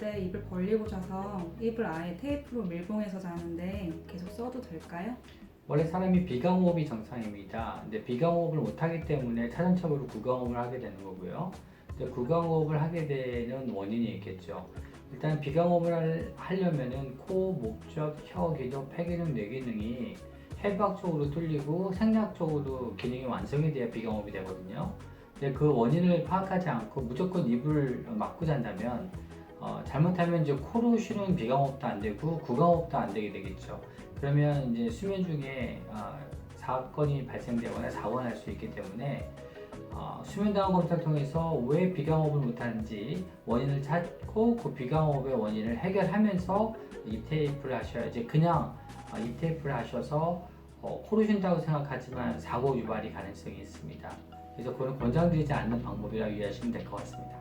때 입을 벌리고 자서 입을 아예 테이프로 밀봉해서 자는데 계속 써도 될까요? 원래 사람이 비강호흡이 정상입니다. 근데 비강호흡을 못하기 때문에 차선적으로 구강호흡을 하게 되는 거고요. 이제 구강호흡을 하게 되는 원인이 있겠죠. 일단 비강호흡을 할- 하려면은 코, 목적, 혀, 기도, 폐기능, 뇌기능이 해부학적으로 뚫리고 생리학적으로 기능이 완성이 돼야 비강호흡이 되거든요. 근데 그 원인을 파악하지 않고 무조건 입을 막고 잔다면 어, 잘못하면 이제 코로 쉬는 비강호흡도 안 되고 구강호흡도 안 되게 되겠죠. 그러면 이제 수면 중에 어, 사건이 발생되거나 날수 있기 때문에 어, 수면당원 검사를 통해서 왜 비강호흡을 못하는지 원인을 찾고 그 비강호흡의 원인을 해결하면서 입 테이프를 하셔야지 그냥 어, 입 테이프를 하셔서 어, 코로 쉰다고 생각하지만 사고 유발이 가능성이 있습니다. 그래서 그건 권장드리지 않는 방법이라고 이해하시면 될 것 같습니다.